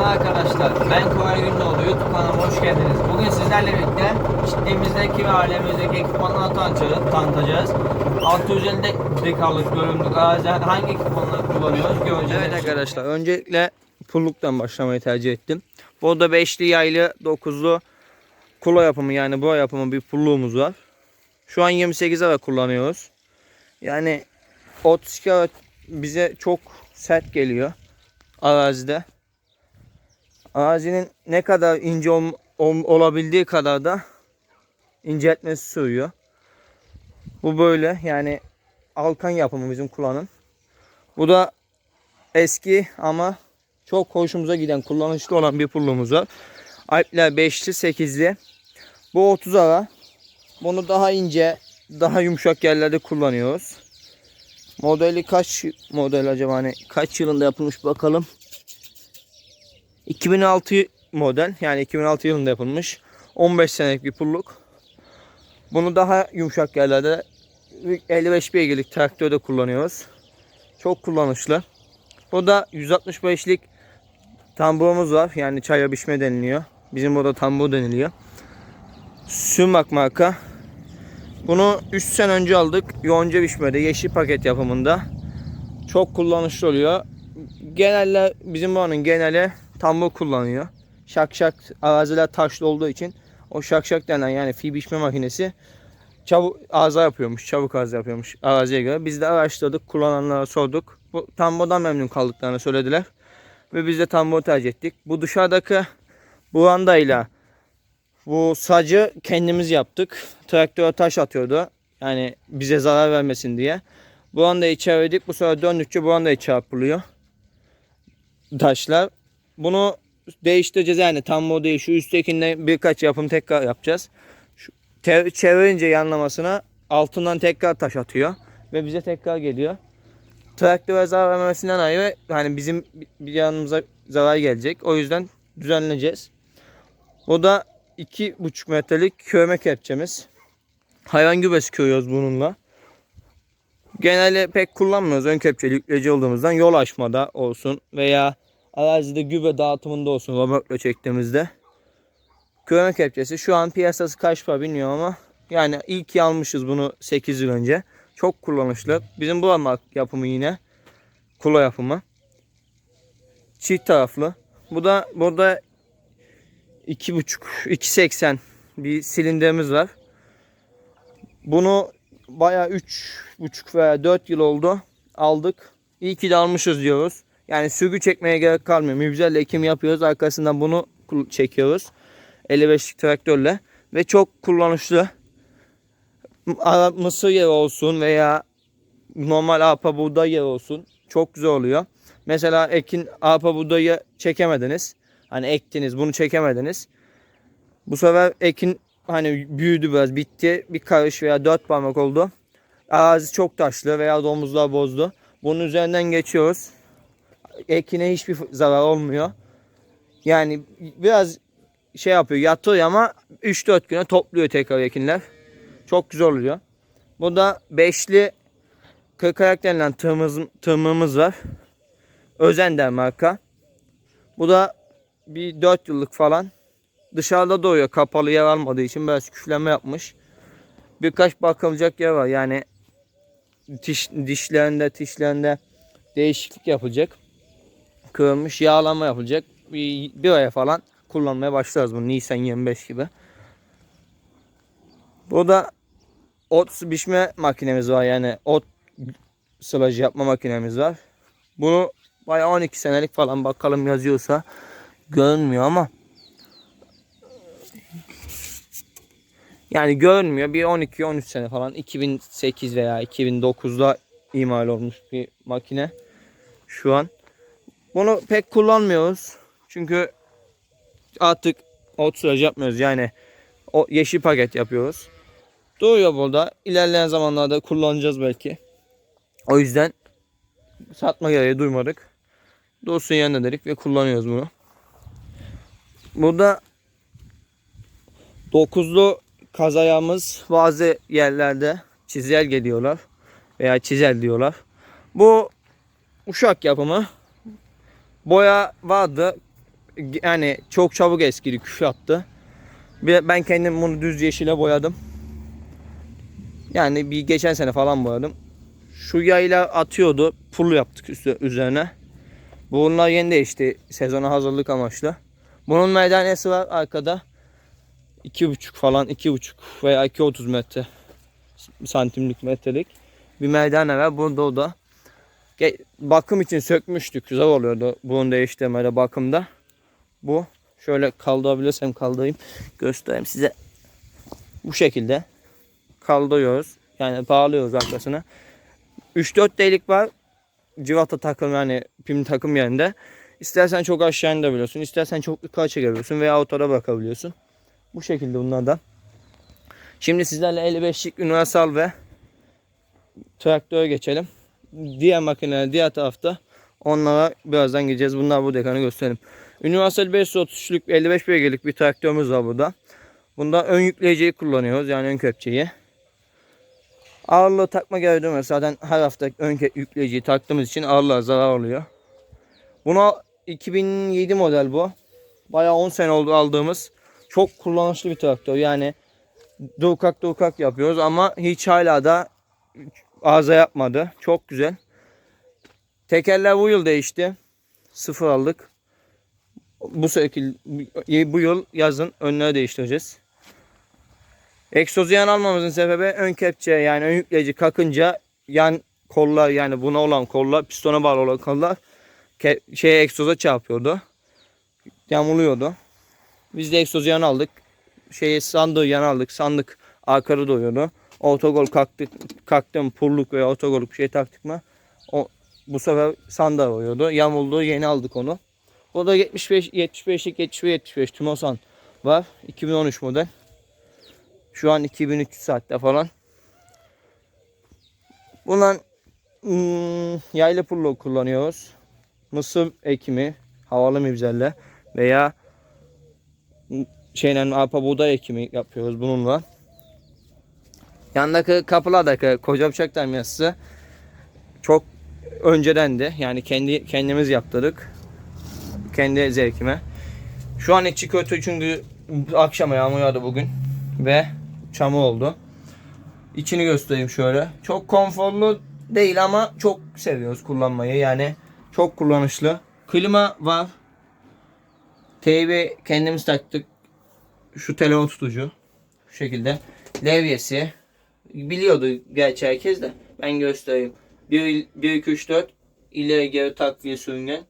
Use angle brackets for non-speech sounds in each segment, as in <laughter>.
Selamlar arkadaşlar. Ben Koray Gündoğdu. YouTube kanalıma hoş geldiniz. Bugün sizlerle birlikte çiftliğimizdeki ve ailemizdeki ekipmanları tanıtacağız. tanıtacağız. 650 dekalık bölümlük araziler hangi ekipmanları kullanıyoruz göreceğiz. Evet arkadaşlar öncelikle pulluktan başlamayı tercih ettim. Burada 5'li yaylı 9'lu kula yapımı yani boya yapımı bir pulluğumuz var. Şu an 28 ara kullanıyoruz. Yani 32 ara bize çok sert geliyor arazide. Arazinin ne kadar ince ol- ol- olabildiği kadar da inceltmesi sürüyor. Bu böyle yani alkan yapımı bizim kullanım. Bu da eski ama çok hoşumuza giden kullanışlı olan bir pullumuz var. Alpler 5'li 8'li. Bu 30 ara. Bunu daha ince, daha yumuşak yerlerde kullanıyoruz. Modeli kaç model acaba hani kaç yılında yapılmış bakalım. 2006 model yani 2006 yılında yapılmış. 15 senelik bir pulluk. Bunu daha yumuşak yerlerde 55 beygirlik traktörde kullanıyoruz. Çok kullanışlı. Bu da 165'lik tamburumuz var. Yani çaya biçme deniliyor. Bizim burada tambur deniliyor. Sümak marka. Bunu 3 sene önce aldık. Yonca biçmede yeşil paket yapımında. Çok kullanışlı oluyor. Genelde bizim buranın geneli tambur kullanıyor. Şak şak araziler taşlı olduğu için o şak şak denen yani fi biçme makinesi çabuk arıza yapıyormuş. Çabuk arıza yapıyormuş araziye göre. Biz de araştırdık. Kullananlara sorduk. Bu tamburdan memnun kaldıklarını söylediler. Ve biz de tamburu tercih ettik. Bu dışarıdaki brandayla bu sacı kendimiz yaptık. Traktöre taş atıyordu. Yani bize zarar vermesin diye. Bu anda çevirdik. Bu sefer döndükçe bu anda çarpılıyor. Taşlar. Bunu değiştireceğiz yani tam o değil. Şu üsttekinde birkaç yapım tekrar yapacağız. Şu, çevirince yanlamasına altından tekrar taş atıyor. Ve bize tekrar geliyor. Traktöre zarar vermesinden ayrı hani bizim bir yanımıza zarar gelecek. O yüzden düzenleyeceğiz. O da 2,5 metrelik kövme kepçemiz. Hayvan gübresi köyüyoruz bununla. Genelde pek kullanmıyoruz ön kepçeli yükleci olduğumuzdan yol açmada olsun veya arazide gübre dağıtımında olsun römorkla çektiğimizde. Kövme kepçesi şu an piyasası kaç para bilmiyorum ama yani ilk almışız bunu 8 yıl önce. Çok kullanışlı. Bizim bu ama yapımı yine. Kula yapımı. Çift taraflı. Bu da burada 2.5 2.80 bir silindirimiz var. Bunu bayağı 3.5 veya 4 yıl oldu. Aldık. İyi ki de almışız diyoruz. Yani sürgü çekmeye gerek kalmıyor. Mübzelle ekim yapıyoruz. Arkasından bunu çekiyoruz. 55'lik traktörle. Ve çok kullanışlı. Mısır yeri olsun veya normal arpa buğday yeri olsun. Çok güzel oluyor. Mesela ekin arpa buğdayı çekemediniz. Hani ektiniz bunu çekemediniz. Bu sefer ekin hani büyüdü biraz bitti. Bir karış veya dört parmak oldu. Arazi çok taşlı veya domuzlar bozdu. Bunun üzerinden geçiyoruz. Ekine hiçbir zarar olmuyor. Yani biraz şey yapıyor yatıyor ama 3-4 güne topluyor tekrar ekinler. Çok güzel oluyor. Bu da beşli kırk ayak denilen tığımız, tığımımız var. Özender marka. Bu da bir 4 yıllık falan. Dışarıda doğuyor kapalı yer almadığı için biraz küfleme yapmış. Birkaç bakılacak yer var yani diş, dişlerinde dişlerinde değişiklik yapılacak. Kırılmış yağlama yapılacak. Bir, bir aya falan kullanmaya başlarız bunu Nisan 25 gibi. Burada ot biçme makinemiz var yani ot sılacı yapma makinemiz var. Bunu bayağı 12 senelik falan bakalım yazıyorsa görünmüyor ama yani görünmüyor. Bir 12-13 sene falan 2008 veya 2009'da imal olmuş bir makine şu an. Bunu pek kullanmıyoruz. Çünkü artık ot süreci yapmıyoruz. Yani o yeşil paket yapıyoruz. Duruyor burada. İlerleyen zamanlarda kullanacağız belki. O yüzden satma gereği duymadık. Dursun yanında dedik ve kullanıyoruz bunu. Burada dokuzlu kazayamız bazı yerlerde çizel geliyorlar veya çizel diyorlar. Bu uşak yapımı boya vardı yani çok çabuk eskidi küf attı. Ben kendim bunu düz yeşile boyadım. Yani bir geçen sene falan boyadım. Şu yayla atıyordu. Pul yaptık üstü, üzerine. Bunlar yeni değişti sezona hazırlık amaçlı. Bunun meydanesi var arkada. 2,5 falan 2,5 veya 2,30 metre santimlik metrelik bir merdane var. Burada o da bakım için sökmüştük. Güzel oluyordu bunun değiştirmede bakımda. Bu şöyle kaldırabilirsem kaldırayım. Göstereyim size. Bu şekilde kaldırıyoruz. Yani bağlıyoruz arkasına. 3-4 delik var. Civata takım yani pim takım yerinde. İstersen çok aşağı indirebiliyorsun. istersen çok yukarı çekebiliyorsun veya otora bırakabiliyorsun. Bu şekilde bunlardan. Şimdi sizlerle 55'lik universal ve traktöre geçelim. Diğer makineler diğer tarafta. Onlara birazdan gideceğiz. Bunlar bu dekanı gösterelim. Universal 533'lük 55 beygirlik bir traktörümüz var burada. Bunda ön yükleyiciyi kullanıyoruz. Yani ön kepçeyi. Ağırlığı takma gereği duymuyor. Zaten her hafta ön yükleyiciyi taktığımız için ağırlığa zarar oluyor. Buna 2007 model bu. Bayağı 10 sene oldu aldığımız. Çok kullanışlı bir traktör. Yani durkak durkak yapıyoruz ama hiç hala da arıza yapmadı. Çok güzel. Tekerler bu yıl değişti. Sıfır aldık. Bu şekil bu yıl yazın önleri değiştireceğiz. Egzozu yan almamızın sebebi ön kepçe yani ön yükleyici kakınca yan kollar yani buna olan kollar pistona bağlı olan kollar şeye egzoza çarpıyordu. Yamuluyordu. Biz de egzozu yan aldık. Şeyi sandığı yan aldık. Sandık arkada doyuyordu. Otogol kalktık, kalktım pulluk veya otogoluk bir şey taktık mı o bu sefer sanda oluyordu. Yamuldu yeni aldık onu. O da 75 75'lik 75 75 Tumosan var. 2013 model. Şu an 2300 saatte falan. Bundan hmm, yaylı pullo kullanıyoruz. Mısır ekimi, havalı mibzelle veya hmm, şeyle arpa buğday ekimi yapıyoruz bununla. Yandaki kapılardaki koca bıçak termiyası çok önceden de yani kendi kendimiz yaptırdık. Kendi zevkime. Şu an içi kötü çünkü akşama yağmur yağdı bugün ve çamur oldu. İçini göstereyim şöyle. Çok konforlu değil ama çok seviyoruz kullanmayı. Yani çok kullanışlı. Klima var. TV kendimiz taktık. Şu telefon tutucu. Şu şekilde. Levyesi. Biliyordu gerçi herkes de. Ben göstereyim. 1, 1 2, 3, 4 ileri geri takviye sürüngen.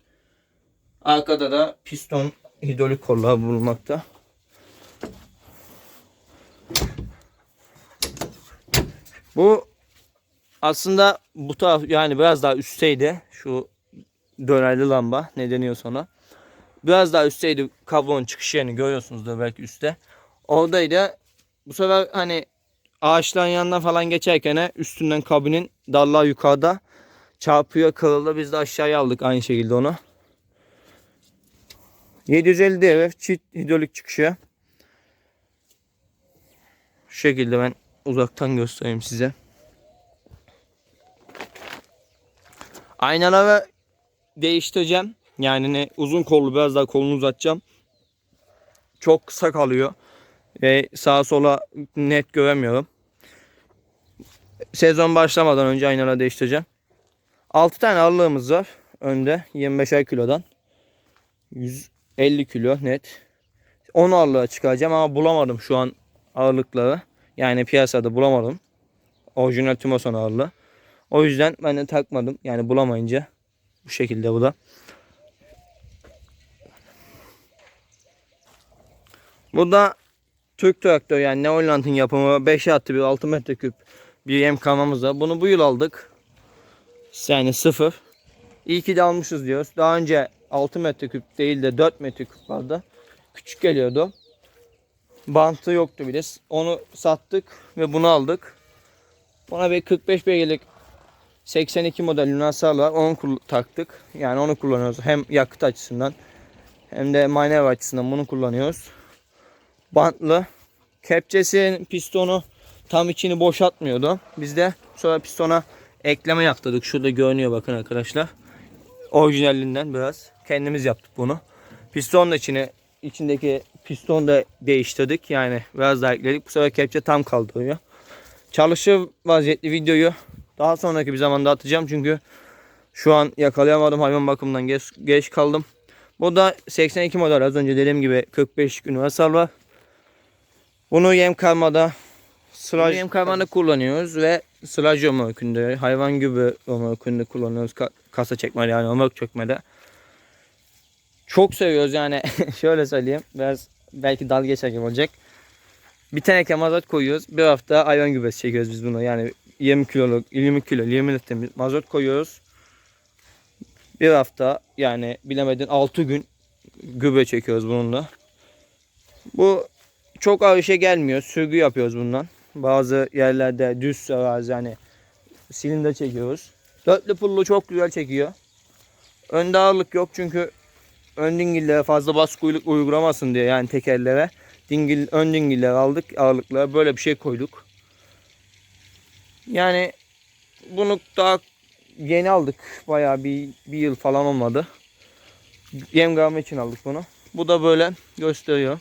Arkada da piston hidrolik kollar bulunmakta. Bu aslında bu taraf yani biraz daha üstteydi. Şu dönerli lamba ne deniyor sonra. Biraz daha üstteydi kablonun çıkış yerini görüyorsunuzdur belki üstte. Oradaydı. Bu sefer hani ağaçların yanından falan geçerken üstünden kabinin dallar yukarıda çarpıyor kırıldı. Biz de aşağıya aldık aynı şekilde onu. 750 DRF çift hidrolik çıkışı. Şu şekilde ben uzaktan göstereyim size. Aynaları değiştireceğim. Yani ne uzun kollu biraz daha kolunu uzatacağım. Çok kısa kalıyor. Ve sağa sola net göremiyorum. Sezon başlamadan önce aynaları değiştireceğim. 6 tane ağırlığımız var. Önde 25'er kilodan. 150 kilo net. 10 ağırlığa çıkaracağım ama bulamadım şu an ağırlıkları. Yani piyasada bulamadım. Orijinal Tumosan ağırlığı. O yüzden ben de takmadım. Yani bulamayınca bu şekilde bu da. Bu da Türk traktör yani Neoland'ın yapımı 5 attı bir 6 metreküp bir yem kamamız var. Bunu bu yıl aldık. Yani sıfır. İyi ki de almışız diyoruz. Daha önce 6 metreküp değil de 4 metreküp vardı. Küçük geliyordu. Bantı yoktu bile. Onu sattık ve bunu aldık. Buna bir 45 beygirlik 82 model Lunarsal var. Onu taktık. Yani onu kullanıyoruz. Hem yakıt açısından hem de manevra açısından bunu kullanıyoruz. Bantlı. Kepçesi pistonu tam içini boşaltmıyordu. Biz de sonra pistona ekleme yaptırdık. Şurada görünüyor bakın arkadaşlar. Orijinalinden biraz. Kendimiz yaptık bunu. Piston da içine içindeki pistonu da değiştirdik. Yani biraz daha ekledik. Bu sefer kepçe tam kaldırıyor. Çalışır vaziyetli videoyu daha sonraki bir zamanda atacağım. Çünkü şu an yakalayamadım. Hayvan bakımından geç, geç kaldım. Bu da 82 model. Az önce dediğim gibi 45 universal var. Bunu yem karmada sılaj yem karmada kullanıyoruz ve sılaj römorkünde, hayvan gibi römorkünde kullanıyoruz. Ka- kasa çekmede yani römork çökmede. Çok seviyoruz yani <laughs> şöyle söyleyeyim. Biraz belki dalga geçer gibi olacak. Bir teneke mazot koyuyoruz. Bir hafta hayvan gübresi çekiyoruz biz bunu. Yani 20 kiloluk, 20 kilo, 20 litre mazot koyuyoruz. Bir hafta yani bilemedin 6 gün gübre çekiyoruz bununla. Bu çok ağır işe gelmiyor. Sürgü yapıyoruz bundan. Bazı yerlerde düz arazi yani silindir çekiyoruz. Dörtlü pullu çok güzel çekiyor. Önde ağırlık yok çünkü ön dingillere fazla baskı uygulamasın diye yani tekerlere. Dingil, ön dingiller aldık ağırlıklara böyle bir şey koyduk. Yani bunu daha yeni aldık. Bayağı bir, bir yıl falan olmadı. Yem gavme için aldık bunu. Bu da böyle gösteriyor.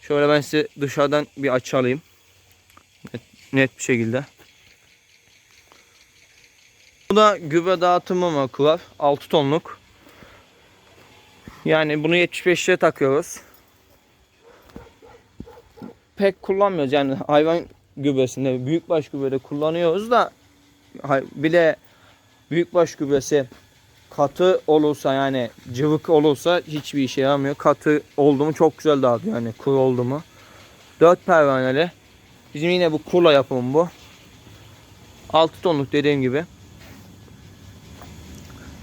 Şöyle ben size dışarıdan bir açı alayım. Net, net bir şekilde. Bu da gübre dağıtımı markı var. 6 tonluk. Yani bunu 75'e takıyoruz. Pek kullanmıyoruz yani hayvan gübresinde büyükbaş gübrede kullanıyoruz da de büyükbaş gübresi katı olursa yani cıvık olursa hiçbir işe yaramıyor. Katı oldu mu çok güzel dağıtıyor yani kuru oldu mu. 4 pervaneli. Bizim yine bu kula yapımı bu. 6 tonluk dediğim gibi.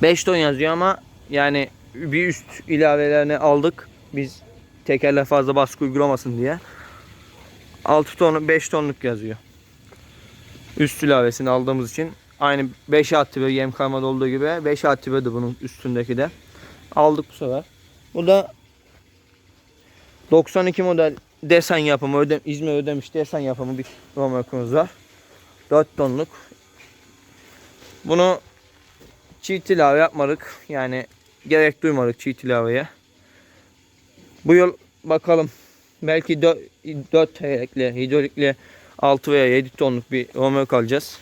5 ton yazıyor ama yani bir üst ilavelerini aldık. Biz tekerle fazla baskı uygulamasın diye. 6 ton 5 tonluk yazıyor. Üst ilavesini aldığımız için aynı 5 attibe yem karmada olduğu gibi 5 attibe de bunun üstündeki de. Aldık bu sefer. Bu da 92 model desen yapımı ödem, İzmir ödemiş desen yapımı bir romörkümüz var. 4 tonluk. Bunu çift ilave yapmadık. Yani gerek duymadık çift ilaveye. Bu yıl bakalım belki 4, 4 tekerlekli, hidrolikli 6 veya 7 tonluk bir romörk alacağız.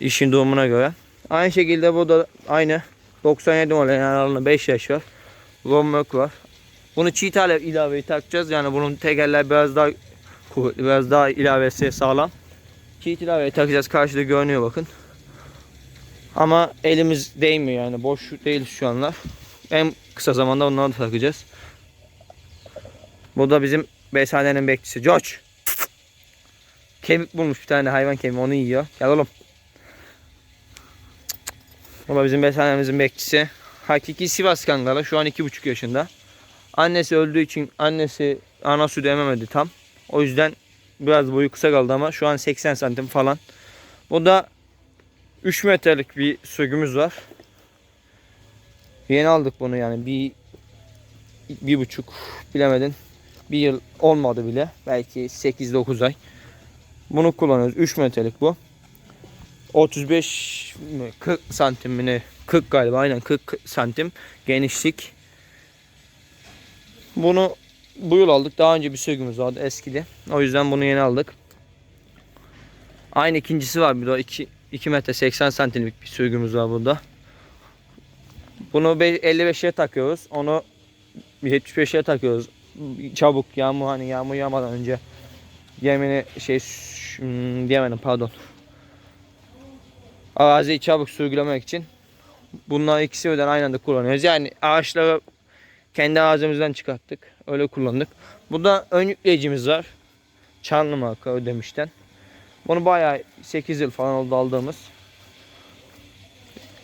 İşin durumuna göre. Aynı şekilde burada aynı 97 model yani aralarında 5 yaş var. Romörk var. Bunu çift ile ilaveyi takacağız. Yani bunun tekerler biraz daha kuvvetli, biraz daha ilavesi sağlam. Çift ilaveyi takacağız. Karşıda görünüyor bakın. Ama elimiz değmiyor yani. Boş değiliz şu anlar. En kısa zamanda onları da takacağız. Bu da bizim beshanenin bekçisi. George. Kemik bulmuş bir tane hayvan kemiği onu yiyor. Gel oğlum. Bu da bizim beshanemizin bekçisi. Hakiki Sivas Kangalı. Şu an 2,5 yaşında. Annesi öldüğü için annesi ana sütü ememedi tam. O yüzden biraz boyu kısa kaldı ama şu an 80 santim falan. Bu da 3 metrelik bir sürgümüz var. Yeni aldık bunu yani bir bir buçuk bilemedin. Bir yıl olmadı bile. Belki 8-9 ay. Bunu kullanıyoruz. 3 metrelik bu. 35 mi 40 santim mi ne? 40 galiba aynen 40 santim genişlik. Bunu bu yıl aldık. Daha önce bir sürgümüz vardı eskidi. O yüzden bunu yeni aldık. Aynı ikincisi var bir de 2 2 metre 80 santimlik bir sürgümüz var burada. Bunu 55'e takıyoruz. Onu 75'e takıyoruz. Çabuk yağmur hani yağmur yağmadan önce yemini şey hmm, diyemedim pardon. Araziyi çabuk sürgülemek için bunlar ikisi birden aynı anda kullanıyoruz. Yani ağaçları kendi ağzımızdan çıkarttık. Öyle kullandık. Burada ön yükleyicimiz var. Çanlı marka ödemişten. Bunu bayağı 8 yıl falan oldu aldığımız.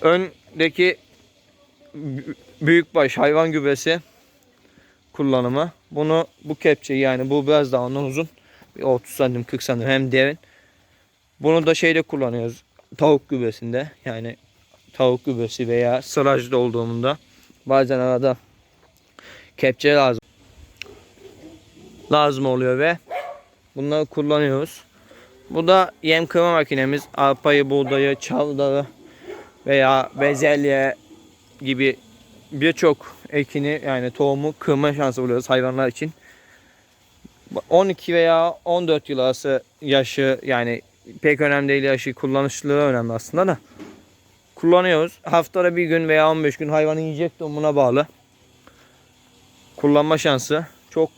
Öndeki bü- büyükbaş hayvan gübresi kullanımı. Bunu bu kepçe yani bu biraz daha ondan uzun. Bir 30 santim 40 santim hem derin. Bunu da şeyde kullanıyoruz. Tavuk gübresinde yani tavuk gübresi veya sırajda olduğunda bazen arada kepçe lazım lazım oluyor ve bunları kullanıyoruz. Bu da yem kırma makinemiz. Arpayı, buğdayı, çavdarı veya bezelye gibi birçok ekini yani tohumu kırma şansı buluyoruz hayvanlar için. 12 veya 14 yıl arası yaşı yani pek önemli değil yaşı kullanışlılığı önemli aslında da. Kullanıyoruz. Haftada bir gün veya 15 gün hayvanın yiyecek durumuna bağlı. Kullanma şansı çok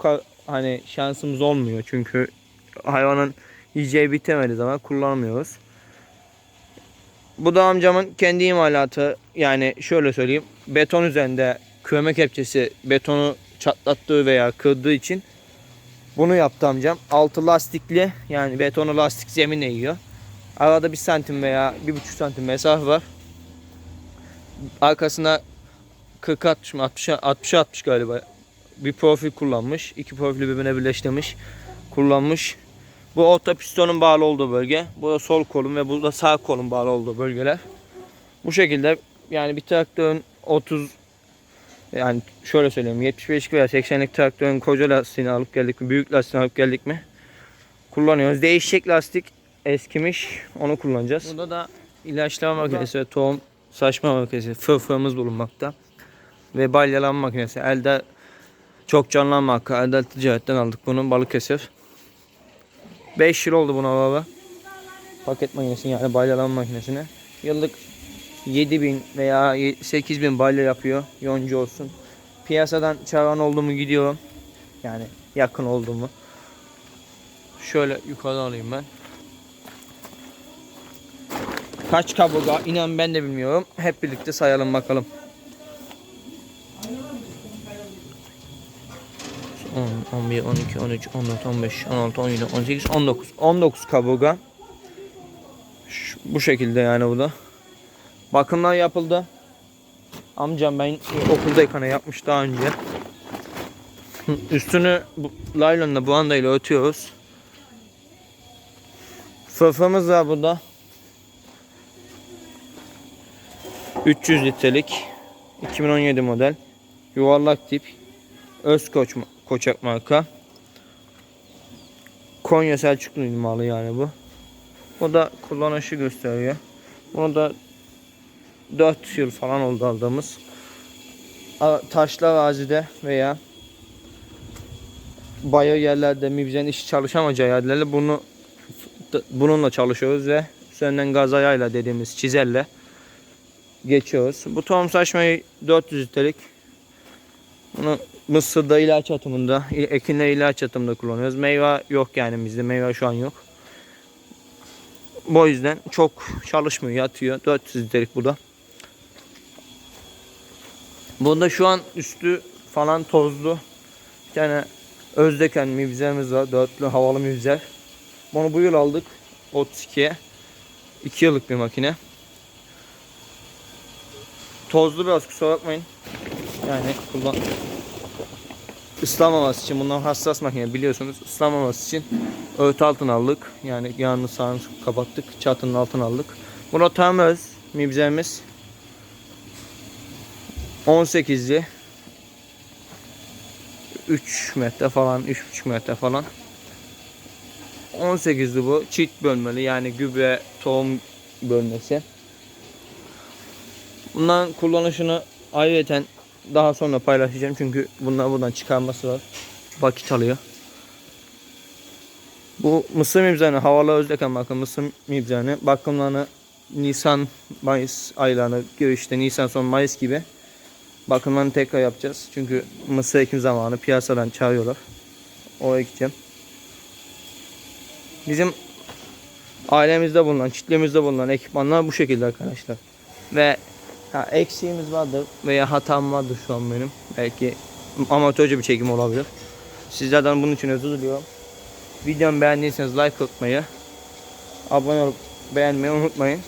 hani şansımız olmuyor çünkü hayvanın yiyeceği bitemediği zaman kullanamıyoruz. Bu da amcamın kendi imalatı yani şöyle söyleyeyim beton üzerinde köme kepçesi betonu çatlattığı veya kırdığı için bunu yaptı amcam. Altı lastikli yani betonu lastik zemine yiyor. Arada bir santim veya bir buçuk santim mesafe var. Arkasına 40 60 60 60 60 galiba bir profil kullanmış. İki profili birbirine birleştirmiş. Kullanmış. Bu orta pistonun bağlı olduğu bölge. Bu da sol kolun ve bu da sağ kolun bağlı olduğu bölgeler. Bu şekilde yani bir traktörün 30 yani şöyle söyleyeyim 75 veya 80'lik traktörün koca lastiğini alıp geldik mi, büyük lastiğini alıp geldik mi kullanıyoruz. Değişik lastik eskimiş onu kullanacağız. Burada da ilaçlama makinesi ve tohum saçma makinesi fırfırımız bulunmakta. Ve balyalama makinesi elde çok canlanma hakkı elde ticaretten aldık bunu Balıkesir. 5 yıl oldu buna baba. Paket makinesini yani balyalama makinesini. Yıllık 7000 veya 8000 balya yapıyor. Yoncu olsun. Piyasadan çağıran oldu mu gidiyorum. Yani yakın oldu mu. Şöyle yukarıdan alayım ben. Kaç kaburga inan ben de bilmiyorum. Hep birlikte sayalım bakalım. 10, 11, 12, 13, 14, 15, 16, 17, 18, 19. 19 kaburga. Şu- bu şekilde yani bu da. Bakımlar yapıldı. Amcam ben okuldayken yapmış daha önce. <laughs> Üstünü bu, laylonla bu andayla örtüyoruz. Fırfırımız var burada. 300 litrelik 2017 model yuvarlak tip Özkoç Koçak marka. Konya Selçuklu malı yani bu. O da kullanışı gösteriyor. Bunu da 4 yıl falan oldu aldığımız. Taşlı arazide veya bayır yerlerde mibzen işi çalışamayacağı yerlerde bunu bununla çalışıyoruz ve üzerinden gaz ayağıyla dediğimiz çizerle geçiyoruz. Bu tohum saçmayı 400 litrelik. Bunu Mısır'da ilaç atımında, ekinle ilaç atımında kullanıyoruz. Meyve yok yani bizde meyve şu an yok. Bu yüzden çok çalışmıyor, yatıyor. 400 litrelik bu da. Bunda şu an üstü falan tozlu. Bir tane Özdeken mivzemiz var. Dörtlü havalı mivzer. Bunu bu yıl aldık. 32'ye. 2 yıllık bir makine. Tozlu biraz kusura bakmayın. Yani kullan ıslamaması için bundan hassas makine biliyorsunuz. Islamaması için örtü altına aldık. Yani yanını sağını kapattık. Çatının altına aldık. Buna tam öz mibzemiz 18'li 3 metre falan 3,5 metre falan 18'li bu çift bölmeli yani gübre tohum bölmesi bundan kullanışını ayrıca daha sonra paylaşacağım çünkü bunlar buradan çıkarması var vakit alıyor bu mısır mibzanı havalı özdeken bakın mısır mibzanı bakımlarını Nisan Mayıs aylarına girişte Nisan son Mayıs gibi bakımlarını tekrar yapacağız. Çünkü mısır ekim zamanı piyasadan çağırıyorlar. Oraya gideceğim. Bizim ailemizde bulunan, çiftliğimizde bulunan ekipmanlar bu şekilde arkadaşlar. Ve ha, eksiğimiz vardır veya hatam vardır şu an benim. Belki amatörce bir çekim olabilir. Sizlerden bunun için özür diliyorum. Videomu beğendiyseniz like atmayı, abone olup beğenmeyi unutmayın.